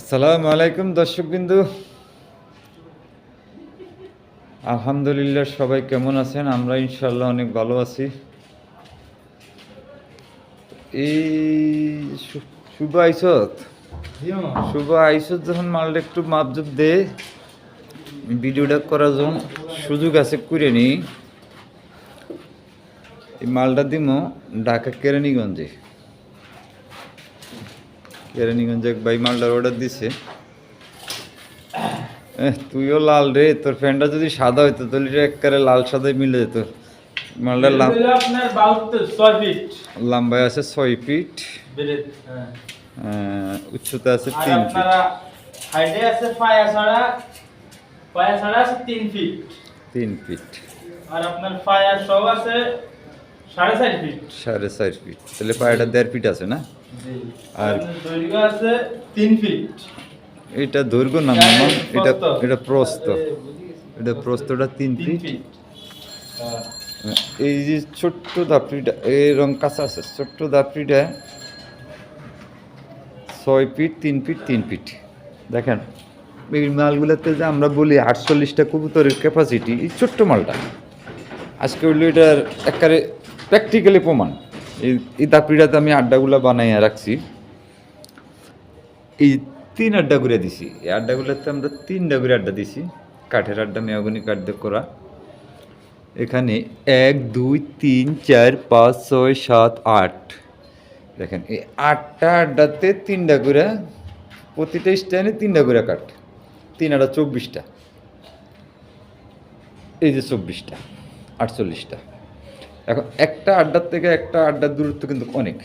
আসসালামু আলাইকুম দর্শকবিন্দু। আলহামদুলিল্লাহ সবাই কেমন আছেন? আমরা ইনশাল্লাহ অনেক ভালো আছি। এই শুভ আইসত। শুভ আইসত যখন মালটা একটু মাপজুপ দে ভিডিওটা করার জন্য সুযোগ আছে করে নি এই মালটা দিম ঢাকা কেরানীগঞ্জে। কেরানীগঞ্জে এক ভাই মালটার অর্ডার দিছে। তুইও লাল রে তোর ফ্যানটা যদি সাদা হইতো তাহলে একবারে লাল সাদাই মিলে যেত। মালটার লম্বায় আছে ছয় ফিট হ্যাঁ। উচ্চতা আছে তিন ফিট হাইটে আছে পায়া ছাড়া পায়া ছাড়া আছে তিন ফিট তিন ফিট আর আপনার পায়া সব আছে সাড়ে চার ফিট সাড়ে চার ফিট তাহলে পায়েটা দেড় ফিট আছে না? আর দৈর্ঘ্য আছে তিন ফিট এটা দৈর্ঘ্য না মামা এটা এটা প্রস্থ। এটা প্রস্থটা তিন তিন ফিট ফিট। এই যে ছোট্ট দাপড়িটা এই রং কাঁচা আছে ছোট্ট দাপড়িটা ছয় ফিট তিন ফিট তিন ফিট দেখেন এই মালগুলোতে যে আমরা বলি আটচল্লিশটা কবুতরের ক্যাপাসিটি এই ছোট্ট মালটা। আজকে হইল এটার একেবারে প্র্যাকটিক্যালি প্রমাণ। এই দাপড়িটাতে আমি আড্ডাগুলো বানাইয়া রাখছি। এই তিন আড্ডা করে দিছি। এই আড্ডাগুলোতে আমরা তিনটা করে আড্ডা দিছি। কাঠের আড্ডা মেয়াগুনি কাঠ দিয়ে করা। এখানে এক, দুই, তিন, চার, পাঁচ, ছয়, সাত, আট। দেখেন, এই আটটা আড্ডাতে তিনটা করে, প্রতিটা স্ট্যান্ডে তিনটা করে কাঠ। তিন আটা চব্বিশটা। এই যে চব্বিশটা, আটচল্লিশটা। এখন একটা আড্ডার থেকে একটা আড্ডার দূরত্ব কিন্তু অনেক।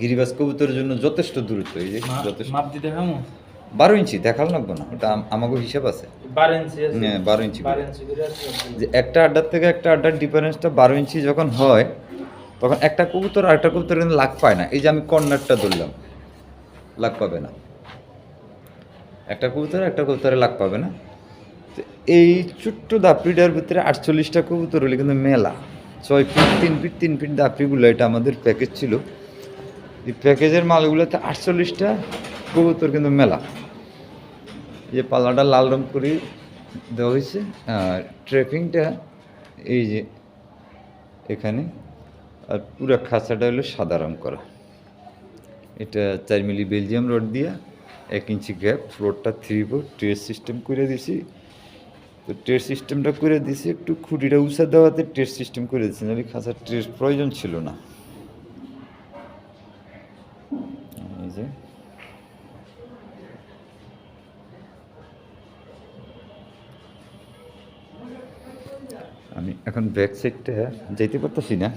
গিরিবাজ কবুতরের জন্য যথেষ্ট দূরত্ব এই যে যথেষ্ট। মাপ দিতে খামো বারো ইঞ্চি দেখাল লাগবো না ওটা আম- আমাকে হিসাব আছে। বারো ইঞ্চি হ্যাঁ, বারো ইঞ্চি যে একটা আড্ডার থেকে একটা আড্ডার ডিফারেন্সটা বারো ইঞ্চি যখন হয় তখন একটা কবুতর আর একটা কবুতর কিন্তু লাগ পায় না। এই যে আমি কর্নারটা ধরলাম লাগ পাবে না। একটা কবুতর একটা কবুতরে লাগ পাবে না। এই ছোট্ট দাপড়িটার ভিতরে আটচল্লিশটা কবুতর হলে কিন্তু মেলা। ছয় ফিট, তিন ফিট তিন ফিট দাপড়িগুলো এটা আমাদের প্যাকেজ ছিল। এই প্যাকেজের মালগুলোতে আটচল্লিশটা কবুতর কিন্তু মেলা। যে পাল্লাটা লাল রং করে দেওয়া হয়েছে। আর ট্রেপিংটা এই যে এখানে। আর পুরো খাঁচাটা হলো সাদা রং করা। এটা চার মিলি বেলজিয়াম রড দিয়া এক ইঞ্চি গ্যাপ ফ্লোরটা থ্রি ফোর ট্রেস সিস্টেম করে দিছি তো ট্রেস সিস্টেমটা করে দিছি একটু খুঁটিটা উষা দেওয়াতে ট্রেস সিস্টেম করে দিচ্ছি নাহলে খাঁচার ট্রেস প্রয়োজন ছিল না। এই যে। আমি এখন ব্যাক সাইডটা যাইতে পারতেছি না।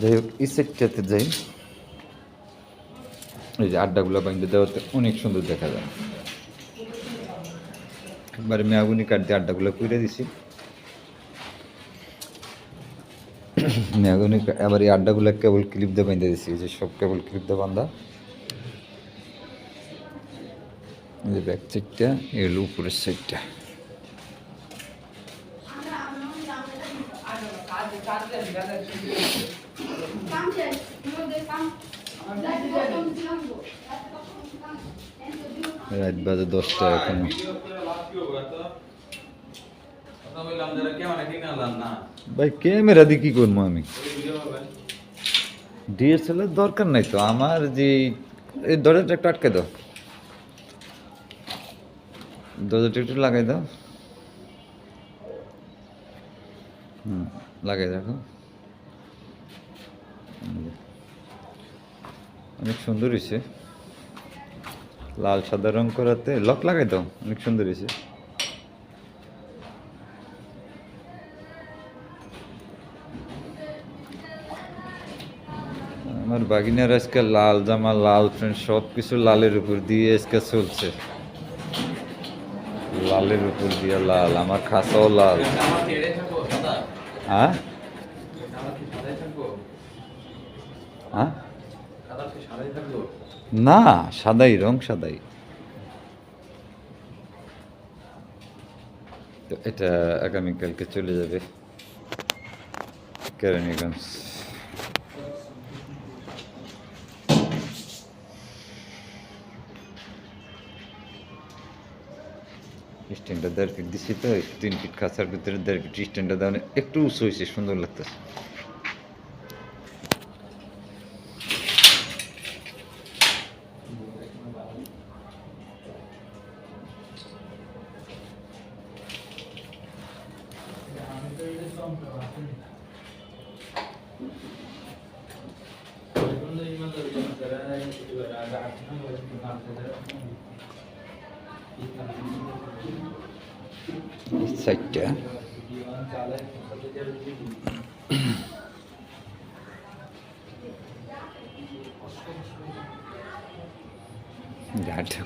যাই হোক, এই সাইডটাতে যাই। এই যে আড্ডাগুলো বাইন্দে দেওয়াতে অনেক সুন্দর দেখা যায়। একবারে মেয়াগুনি কাঠ দিয়ে আড্ডাগুলো করে দিছি। মেয়াগুনি আবার এই আড্ডাগুলো কেবল ক্লিপ দিয়ে বাইন্দে দিছি যে সব কেবল ক্লিপ দিয়ে বান্ধা যে ব্যাক সাইডটা এগুলো উপরের সাইডটা রাত বাজে দশটা এখন। ভাই ক্যামেরা দিয়ে কি করব আমি? ডিএসএলআর দরকার নাই তো আমার যে এই দরজাটা একটু আটকে দাও। দরজাটা একটু লাগাই দাও। হুম লাগাই রাখো অনেক সুন্দর হয়েছে লাল সাদা রং করাতে লক লাগাই দাও অনেক সুন্দর হয়েছে আমার বাগিনার আজকে লাল জামা, লাল প্যান্ট সব কিছু লালের উপর দিয়ে আজকে চলছে। লালের উপর দিয়ে লাল, আমার খাসাও লাল। হ্যাঁ? হ্যাঁ? না, সাদাই, রং সাদাই। তো এটা আগামীকালকে চলে যাবে। কেরানীগঞ্জ। স্ট্যান্ডটা দেড় ফিট দিছি তো এই তিন ফিট খাঁচার ভিতরে দেড় ফিট স্ট্যান্ডটা দেওয়া একটু উঁচু হয়েছে সুন্দর লাগতেছে এই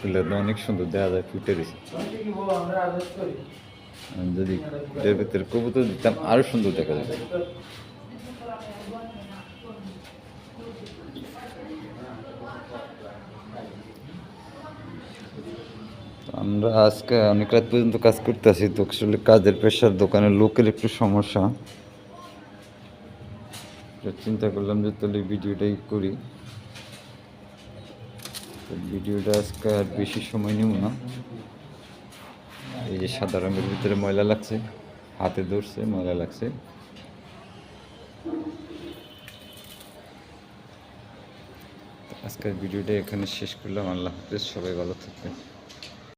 করলে তো অনেক সুন্দর দেখা যায়, ফুটে দিছে যদি ভিতরে কবুতর দিতাম, আরও সুন্দর দেখা যেত আমরা আজকে অনেক রাত পর্যন্ত কাজ করতেছি, তো আসলে কাজের প্রেশার দোকানের লোকের একটু সমস্যা। চিন্তা করলাম যে তাহলে ভিডিওটাই করি। ভিডিওটা আজকে আর বেশি সময় নেব না। এই যে সাদা রঙের ভিতরে ময়লা লাগছে, হাতে ধরছে, ময়লা লাগছে। আজকের ভিডিওটা এখানে শেষ করলাম। আল্লাহ হাফেজ, সবাই ভালো থাকবেন।